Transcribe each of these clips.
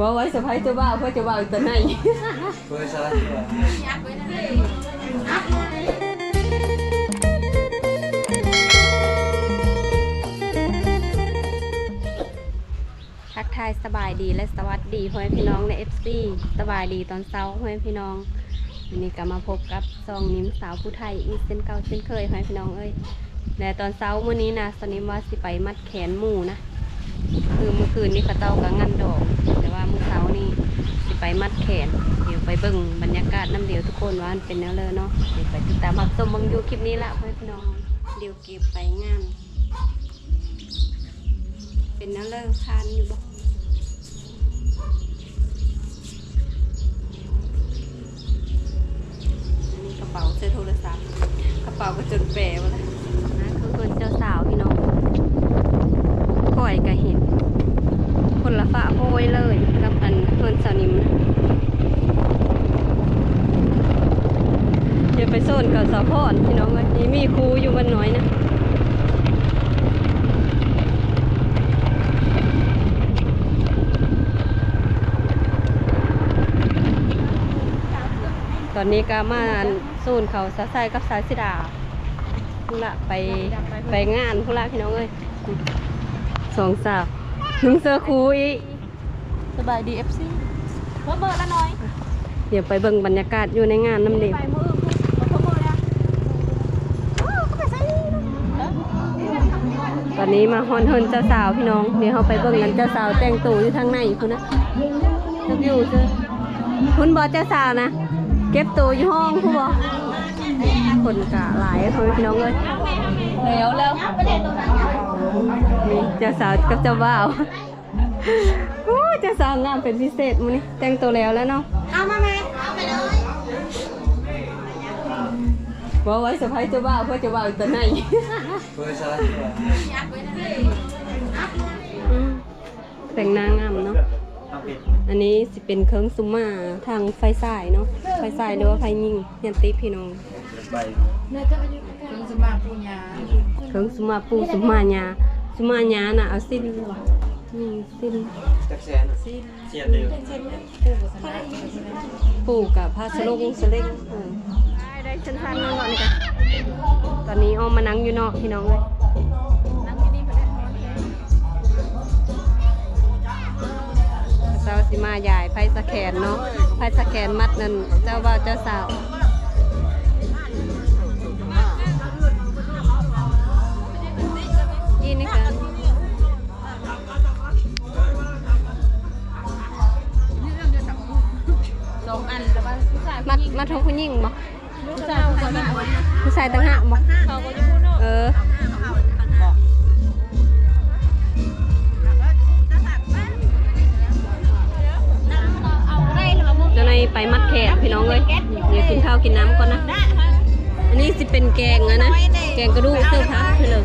ว่าไว้สะพายเจ้าบ่าวเพื่อเจ้าบ่าวตัวไหนเบอร์สลัดตัวทักทายสบายดีและสวัสดีพ่อแม่พี่น้องใน FC สบายดีตอนเช้าพ่อแม่พี่น้องวันนี้ก็มาพบกับซองนิ้มสาวผู้ไทยอีกเส้นเก่าเส้นเคยพ่อแม่พี่น้องเอ้ยและตอนเช้ามื้อนี้นะสนิมว่าสิไปมัดแขนหมูนะ คือเมื่อคืนนี้เขาเจ้าก็งันดอก แต่ว่าเมื้อเช้านี้สิไปมัดแขน เดี๋ยวไปเบิ่งบรรยากาศน้ำเดียวทุกคนว่ามันเป็นแนวเลยเนาะเดี๋ยวไปติดตามรับชมบังยูคลิปนี้ละเพื่อแม่พี่น้องเดี๋ยวเก็บไปงาน เป็นแนวเลยทานอยู่บ่กระเป๋าเสื้อโทรศัพท์กระเป๋าก็จนแปรมาแล้วนะคือคนเจ้าสาวพี่น้องก่อยก็เห็น คนละฝาโพ ยเลยกับอันเพื่อนสาวนิมนะเดี๋ยวไปโซนกับสาวพรพี่น้องวันนี้มีครูอยู่วันน้อยนะตอนนี้ก็มาสูนเขาสาไซกับสายสิดาพุ่นละไปไปงานพุ่นละพี่น้องเอ้ยสองสาวนุ่งเสื้อคุย สบายดีเอฟซีเบอร์เบอร์ละน้อยเดี๋ยวไปเบิ่งบรรยากาศอยู่ในงานน้ำเด็กไปมืออื่นเบอร์เบอร์แล้วอ้าวก็ไปใส่นะตอนนี้มาฮอนเฮินเจ้าสาวพี่น้อง เดี๋ยวเขาไปเบิ่งกันเจ้าสาวแต่งตัวอยู่ทางในพุ่นนะจักอยู่เจ้อคุณบอเจ้าสาวนะ เก็บตัวอยู่ห้องคุณบอคนกะหลายคนพี่น้องเลยแล้วแล้วนี่เจ้าสาวกับเจ้าบ่าวโอ้ยเจ้าสาวงามเป็นพิเศษมื้อนี้แต่งตัวแล้วแล้วเนาะเอามาไหมเอาไปเลยว่าไว้เซอร์ไพรส์เจ้าบ่าวเพื่อเจ้าบ่าวอีกตัวไหนเบอร์สลัดตัวอืมแต่งหนางงามเนาะเอาปิดอันนี้สิเป็นเครื่องซุมมาทางไฟสายเนาะไฟสายหรือว่าไฟยิงยันติพี่น้องใบเครื่องสมาปูยาเครื่องซุมมาปูซุมมาญาซุมมาญาน่ะเอาสิ้น นี่สิ้นจักแสนเสียเดียวปูกับผ้าสลงสเล็งเออได้ได้ชั้นๆนั่งก่อนนี่กันตอนนี้อ้อมมานั่งอยู่นอกพี่น้องเลยนั่งที่นี่เพื่อนเจ้าสิมาใหญ่ไพ่สะแขนเนาะไพ่สะแขนมัดนั่นเจ้าบ่าวเจ้าสาว ชายมัดมัดของผู้หญิงบ่ผู้ชายผู้ชายต่างหากบ่เขาก็จะพูดเนาะเออเจะในไปมัดแขนพี่น้องเลยเดี๋ยวกินข้าวกินน้ำก่อนนะ อันนี้สิเป็นแกงอะนะ แกงกระดูกเสื้อพักไปเลย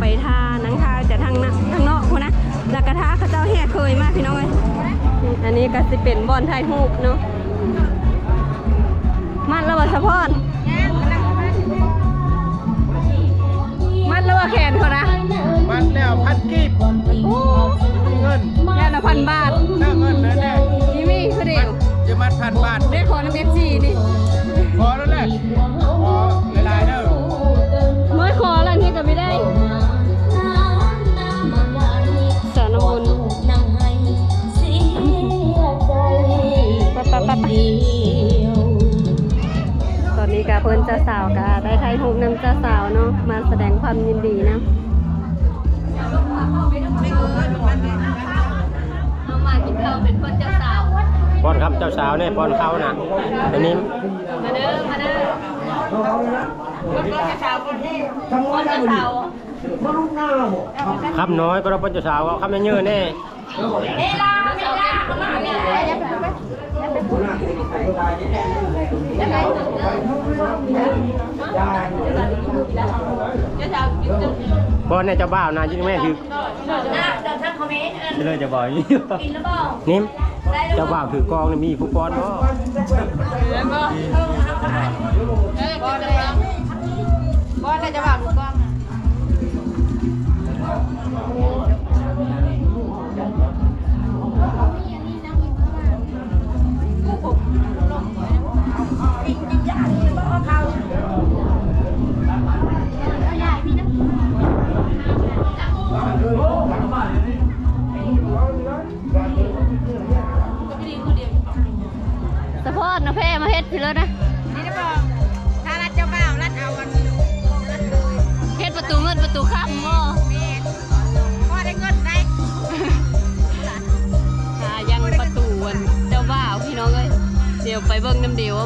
ไปท่านังท่าจะทางทางนอกคนนะแล้วกระทะข้าเจ้าแห่เคยมากพี่น้องเลยอันนี้ก็จะเป็นบอลไทยฮูกเนาะมัดระบาดสะพอนมัดระบาดแขนเขานะมัดแล้วพันกีบเงินแค่ละพันบาทเงินเลยแน่ยี่มี่คือเดียวจะมัดพันบาทเด้ขอน้ำเอฟซีนี่ ตอนนี้กาเพิ่นเจ้าสาวกาได้ไทยทุกน้ำเจ้าสาวเนาะมาแสดงความยินดีนะเอามากินข้าวเป็นคนเจ้าสาวป้อนคำเจ้าสาวเนี่ยป้อนเขาน่ะอันนี้มาเด้อมาเด้อคนเจ้าสาวคนเจ้าสาวคำน้อยก็เราป้อนเจ้าสาวคำเยอะๆแน่ป้อนเบอลเนี่ยเจ้าบ่าวนะยิ่งแม่คือจะเลยจะบอกอย่างนี้นิ่มเจ้าบ่าวถือกองเนี่ยมีผู้ป้อนบ่บอลอะไรจะบอก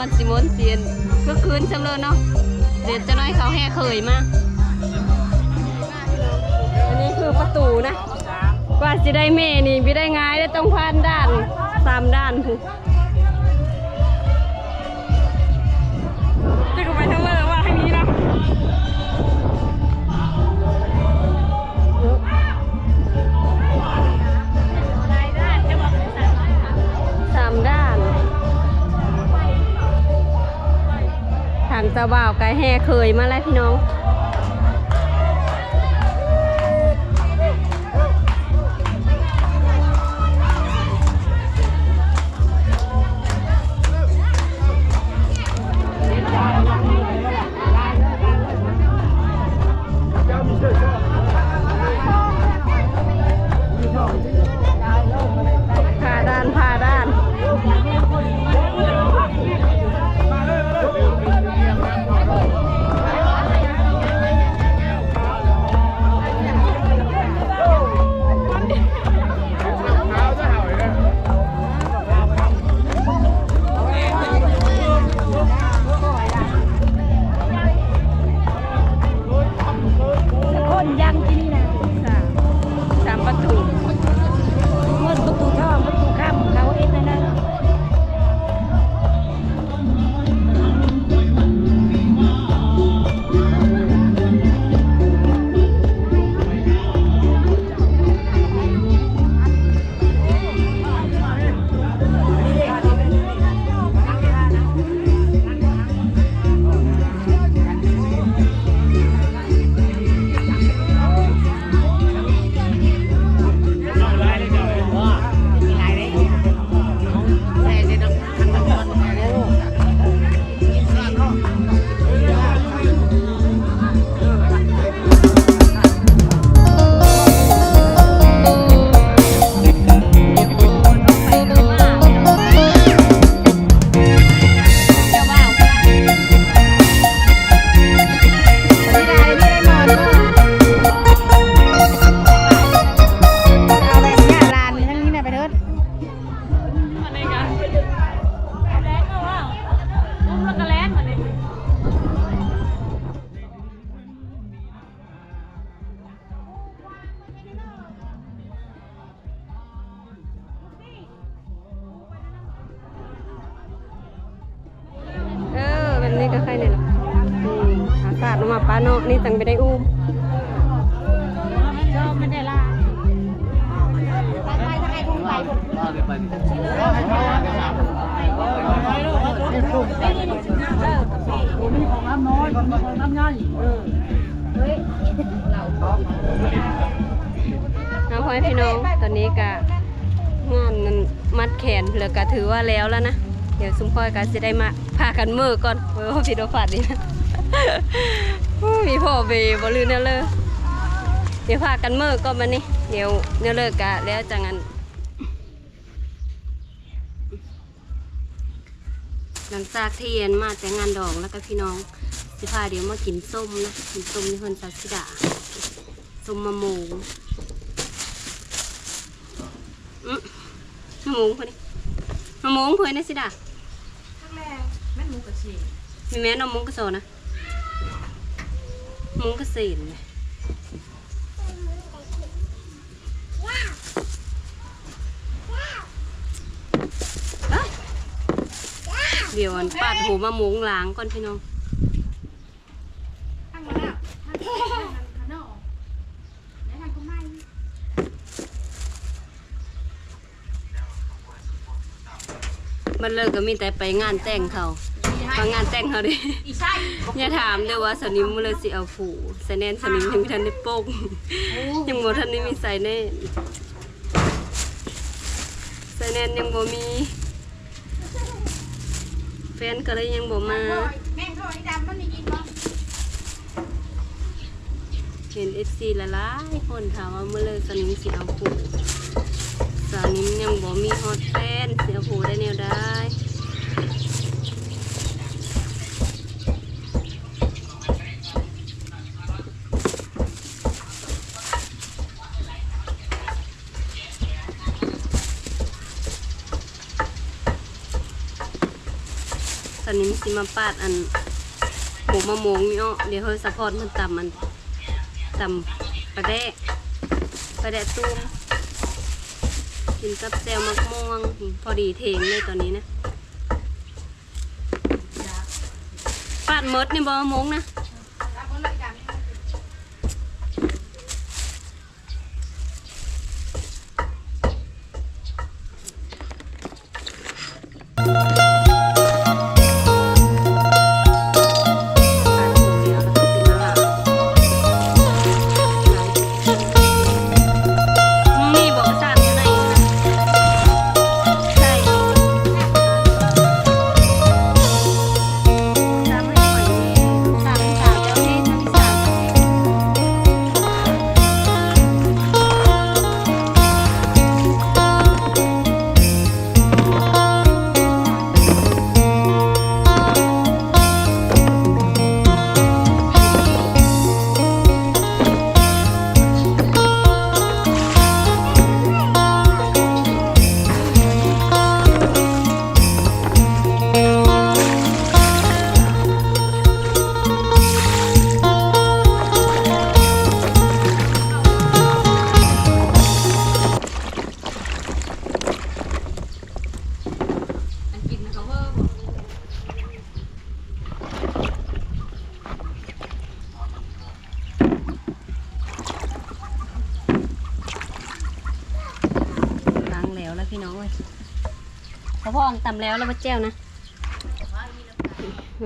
มันสิมนเซียนก็คืนจำเลยเนาะเดี๋ยวจะน้อยเขาแห่เคยมาอันนี้คือประตูนะ กว่าจะได้เมนี่ไม่ได้ง่ายได้ต้องผ่านด้านสามด้านถูางเจ้าบ่าวไกแห่เคยมาแล้วพี่น้อง น้องพ่อแม่พี่น้องตอนนี้กะงานนั้นมัดแขนเหลือก็ถือว่าแล้วแล้วนะ เดี๋ยวซุ้มพ่อยก็จะได้มาพากันมือก่อนเออพี่โดฟัดนี่นะมีพ่อเบบลืมแน่เลยเดี๋ยวพากันมือก่อนมานี่เดี๋ยวเนื้อเลิกกะแล้วจังงั้น หลังจากที่เรียนมาแต่งานดอกแล้วก็พี่น้องสิพาเดี๋ยวมากินส้มนะกินส้มที่เพิ่นสัสิดาส้มมะม่วงอืมมะม่วงพอดีมะม่วงเพื่อนนะสิดาครั้งแรกแม่นหมูกระชีมีแม่นมมุงกระโซนะมุงกระสีนเลย เดี๋ยวอันปาดหูมะมุงล้างก่อนพี่น้องข้างมาแล้วข้างข้างข้างนอกแล้วทางก็ไม่มันเลิกก็มีแต่ไปงานแต่งเขาไปงานแต่งเขาดิอีใช่อย่าถามเลยว่าสนิมมันเลยสิเอาผูใส่แน่นสนิมยังไม่ทันได้โป้งยังบ่ทันได้มีใส่แน่นใส่แน่นยังบ่มีแฟนก็เลยยังบ่มา แม่งโทษนี่ดำมันมีกินมั้งเห็น FC ละลายคนถามว่าเมื่อเลยสนิมสิเอาผูสนิมยังบ่มีฮอตแฟนเสียผูได้แนวได้ อนนี้มันสิมาปาดอันหมูมะม่วงนี่อ้อเดี๋ยวเฮ้ยสะพอนมันตำมันตำปลาแดะปลาแดะตุ้มกินกับแซวมะม่วงพอดีเทงเลยตอนนี้นะปาดมดนี่บอมะมงนะ อพ่อตำแล้วแล้วมาแจ้วนะ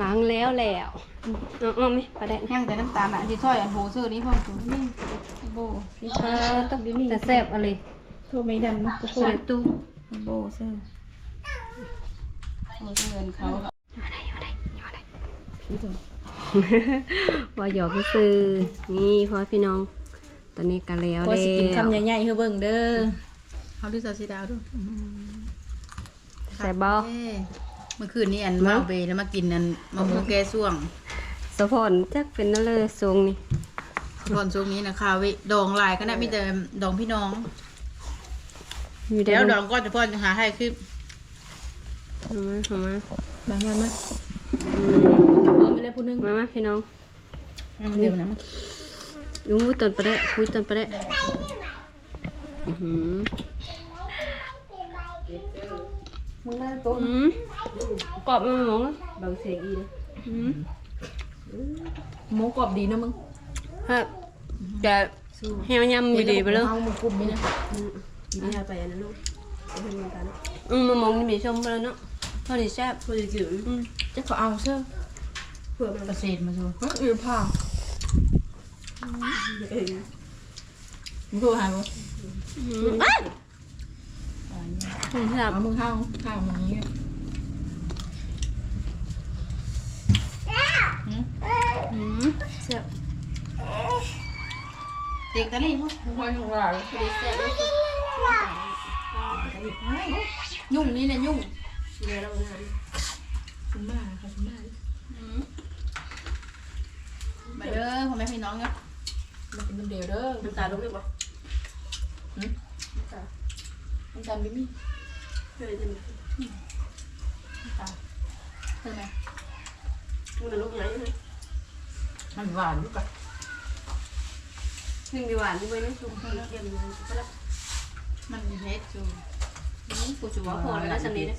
ล้างแล้วแล้วเอาเอาไหมประเด็นย่างแต่น้ำตาลอะที่ถ้อยอันโหซื้อนี้พ่อตัวนี่โบเออต้องแต่แซ่บอะไรทั่วไม่ดำนะโคตรตู้โบซื้อโบซื้อเงินเขาว่าหยอกซื้อนี่พ่อพี่น้อง ตอนนี้กันแล้วพอแล้สิกินวคำใหญ่ๆคือเบิ่งเด้อเขาดูซาซิดาวดู ใส่บอเอ้เมื่อคืนนี้อันมาเอาไปแล้วมากินอันมะม่วงแกส่วงสะพอนจักเป็นนั่นเลยทรงนี่ส่วนช่วงนี้นะคาเวดองหลายก็นะมีแต่ดองพี่น้อง อยู่เดี๋ยวดดองก็จะพ่อจะหาให้คือเอามาเอามาบางวันมั้ยอืเพิ่มไปเลยผู้นึงมมามาพี่น้องเดี๋ยวนะมั้ยดูตอนประเดะคุยตอนประเดะอือหือ มึงได้โต๊ะอืมกรอบมันหมองเบาเสียงอีเลยอืมหมูกรอบดีนะมึงฮะแกแฮวยำอยู่ดีไปเลยเอามึงกลุ่มนี่นะกินยาไปอันนั้นลูกอืมมะม่วงนี่มีชมไปแล้วเนาะเท่านี้แซ่บพอดีจิ๋วอืมจะขอเอาเชื่อเผื่อมันเกษตรมาดูอือผ้ามึงโทรหาบ่อืมอ้ายอืมแซ่บเอามึงเข้าข้าวมึงนี้อืมแซ่บเด็กตะลี่มั้งมึงคอยของเรายุ่งนี่เนี่ยยุ่งคุณมาค่ะคุณมาไปเด้อพ่อแม่พี่น้องเนี่ยมากินน้ำเดียวเด้อน้ำตาลลงได้บ่น้ำตา ลไม่มีเคยจะมีใช่ไหมมันลูกใหญ่เลยมันหวานลูกอะนึ่งดีหวานด้วยนะชุบเค็มเลยก็แล้วมันเฮ็ดจูกูจะว่าพอแล้วนะสำนี้นะ